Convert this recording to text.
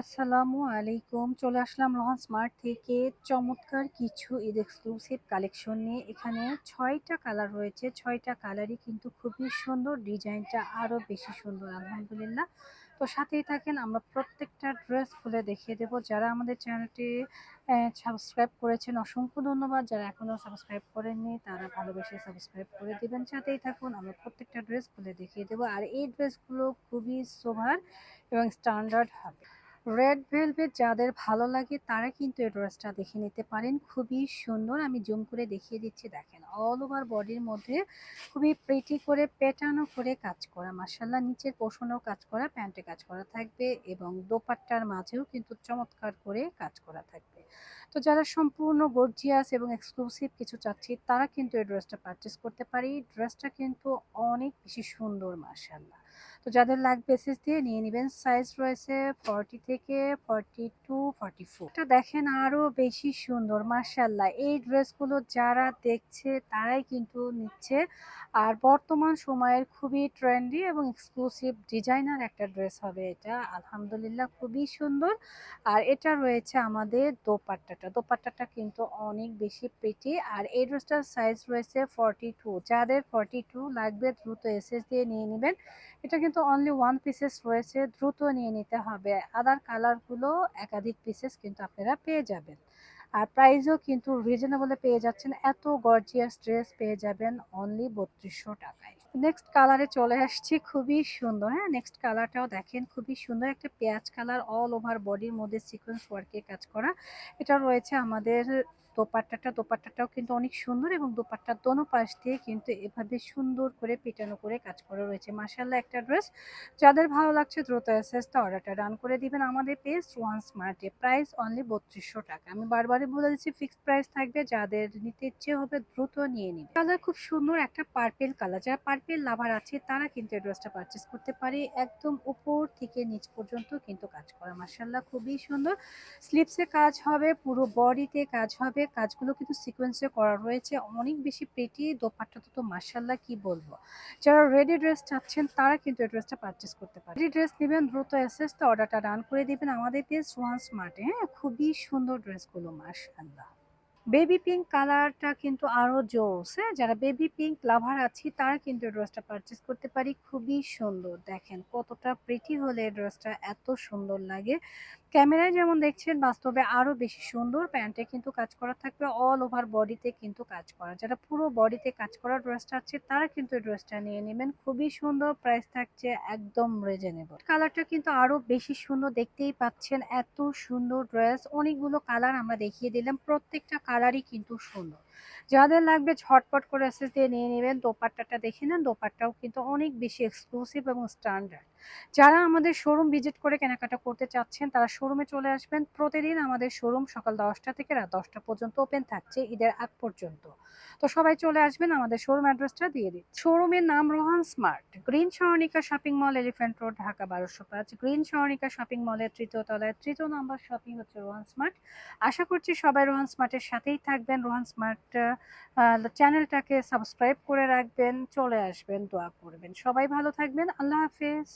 আসসালামু আলাইকুম। চলে আসলাম রোহান স্মার্ট থেকে। চমৎকার কিছু ঈদ এক্সক্লুসিভ কালেকশন নিয়ে। এখানে ছয়টা কালার রয়েছে। ছয়টা কালারই কিন্তু খুবই সুন্দর। ডিজাইনটা আরও বেশি সুন্দর, আলহামদুলিল্লাহ। তো সাথেই থাকেন, আমরা প্রত্যেকটা ড্রেস খুলে দেখিয়ে দেবো। যারা আমাদের চ্যানেলটি সাবস্ক্রাইব করেছেন, অসংখ্য ধন্যবাদ। যারা এখনও সাবস্ক্রাইব করেননি, তারা ভালোবেসে সাবস্ক্রাইব করে দেবেন। সাথেই থাকুন, আমরা প্রত্যেকটা ড্রেস খুলে দেখিয়ে দেবো। আর এই ড্রেসগুলো খুবই সোভার এবং স্ট্যান্ডার্ড হবে। রেড ভেলভেট যাদের ভালো লাগে তারা কিন্তু এই ড্রেসটা দেখে নিতে পারেন। খুবই সুন্দর। আমি জুম করে দেখিয়ে দিচ্ছি, দেখেন। অল ওভার বডির মধ্যে খুবই প্রেটি করে পেটানো করে কাজ করা। মার্শাল্লাহ নিচের পোষণেও কাজ করা প্যান্টে কাজ করা থাকবে এবং দোপাট্টার মাঝেও কিন্তু চমৎকার করে কাজ করা থাকবে। তো যারা সম্পূর্ণ গর্জিয়াস এবং এক্সক্লুসিভ কিছু চাচ্ছি, তারা কিন্তু এই ড্রেসটা পারচেস করতে পারি। ড্রেসটা কিন্তু অনেক বেশি সুন্দর মার্শাল্লাহ তো যাদের লাগবে এসএস দিয়ে নিয়ে নেবেন, সাইজ রয়েছে ফর্টি থেকে ফর্টি টু ফর্টি ফোর। দেখেন আরও বেশি সুন্দর মার্শাল্লাহ এই ড্রেসগুলো যারা দেখছে তারাই কিন্তু নিচ্ছে। আর বর্তমান সময়ের খুবই ট্রেন্ডি এবং এক্সক্লুসিভ ডিজাইনার একটা ড্রেস হবে এটা। আলহামদুলিল্লাহ খুবই সুন্দর। আর এটা রয়েছে আমাদের দোপাট্টাটা। দোপাট্টাটা কিন্তু অনেক বেশি পেটি আর এই ড্রেসটার সাইজ রয়েছে ফর্টি টু যাদের ফর্টি টু লাগবে দ্রুত এসএস দিয়ে নিয়ে নেবেন। এটা কিন্তু অনলি ওয়ান পিসেস রয়েছে, দ্রুত নিয়ে নিতে হবে। আদার কালারগুলো একাধিক পিসেস কিন্তু আপনারা পেয়ে যাবেন। আর প্রাইসও কিন্তু রিজনেবলে পেয়ে যাচ্ছেন। এত গর্জিয়াস ড্রেস পেয়ে যাবেন অনলি বত্রিশশো টাকায়। নেক্সট কালারে চলে আসছি, খুবই সুন্দর। হ্যাঁ নেক্সট কালারটাও দেখেন, খুবই সুন্দর। একটা পেঁয়াজ কালার অল ওভার বডির মধ্যে সিকোয়েন্স ওয়ার্কে কাজ করা। এটা রয়েছে আমাদের দোপাট্টাটা, দোপাট্টাটাও কিন্তু অনেক সুন্দর এবং দোপাট্টার দোনো পাশ দিয়ে কিন্তু এভাবে সুন্দর করে পেটানো করে কাজ করা রয়েছে। মাসাল্লাহ একটা ড্রেস। যাদের ভালো লাগছে দ্রুত এসএসটা অর্ডারটা রান করে দিবেন আমাদের পেজ ওয়ান স্মার্টে প্রাইস অনলি বত্রিশশো টাকা। আমি বারবারই বলে দিচ্ছি, ফিক্সড প্রাইস থাকবে। যাদের নিতে ইচ্ছে হবে দ্রুত নিয়ে নিবে। কালার খুব সুন্দর একটা পার্পেল কালার। যারা পার্পেল লাভার আছে, তারা কিন্তু এই ড্রেসটা পারচেস করতে পারে। একদম উপর থেকে নিচ পর্যন্ত কিন্তু কাজ করা। মাসাল্লাহ খুবই সুন্দর। স্লিপসে কাজ হবে, পুরো বডিতে কাজ হবে। কাজগুলো কিন্তু সিকোয়েন্সে করা রয়েছে। অনেক বেশি পেটি দোপাট্টাটা তো মার্শাল্লাহ কি বলব? যারা রেডি ড্রেস চাচ্ছেন, তারা কিন্তু এই ড্রেসটা পারচেস করতে পারে রেডি ড্রেস নেবেন, দ্রুত এসেস তো অর্ডারটা রান করে দিবেন আমাদের পেজ ওয়ান স্মার্টে হ্যাঁ খুবই সুন্দর ড্রেসগুলো মার্শাল্লাহ বেবি পিঙ্ক কালারটা কিন্তু আরও জোস হ্যাঁ? যারা বেবি পিঙ্ক লাভার আছি, তারা কিন্তু ড্রেসটা পারচেস করতে পারি। খুবই সুন্দর, দেখেন কতটা প্রিটি হলে ড্রেসটা এত সুন্দর লাগে। ক্যামেরায় যেমন দেখছেন, বাস্তবে আরও বেশি সুন্দর প্যান্টে কিন্তু কাজ করা থাকবে। অল ওভার বডিতে কিন্তু কাজ করা। যারা পুরো বডিতে কাজ করা ড্রেসটা আছে তারা কিন্তু ড্রেসটা নিয়ে নেবেন। খুবই সুন্দর প্রাইস থাকছে একদম রিজনেবল কালারটা কিন্তু আরও বেশি সুন্দর দেখতেই পাচ্ছেন, এত সুন্দর ড্রেস অনেকগুলো কালার আমরা দেখিয়ে দিলাম, প্রত্যেকটা কালারই কিন্তু সুন্দর। যাদের লাগবে ঝটপট করে দিয়ে নিয়ে নেবেন। দোপাট্টাটা দেখে নেন। দোপাট্টাও কিন্তু অনেক বেশি এক্সক্লুসিভ এবং স্ট্যান্ডার্ড যারা আমাদের শোরুম ভিজিট করে কেনাকাটা করতে চাচ্ছেন, তারা শোরুমে চলে আসবেন। প্রতিদিন আমাদের শোরুম সকাল দশটা থেকে রাত দশটা পর্যন্ত ওপেন থাকছে ঈদের আগ পর্যন্ত। তো সবাই চলে আসবেন, আমাদের শোরুম অ্যাড্রেসটা দিয়ে দিই শোরুমের নাম Rohan smart green সরণিকা shopping mall elephant road Dhaka বারোশো পাঁচ। গ্রিন সরণিকা শপিং মলের তৃতীয় তলায় তৃতীয় নম্বর শপিং হচ্ছে রোহান স্মার্ট আশা করছি সবাই রোহান স্মার্টের সাথেই থাকবেন। রোহান স্মার্ট চ্যানেলটাকে সাবস্ক্রাইব করে রাখবেন চলে আসবেন দোয়া করবেন। সবাই ভালো থাকবেন আল্লাহ হাফেজ।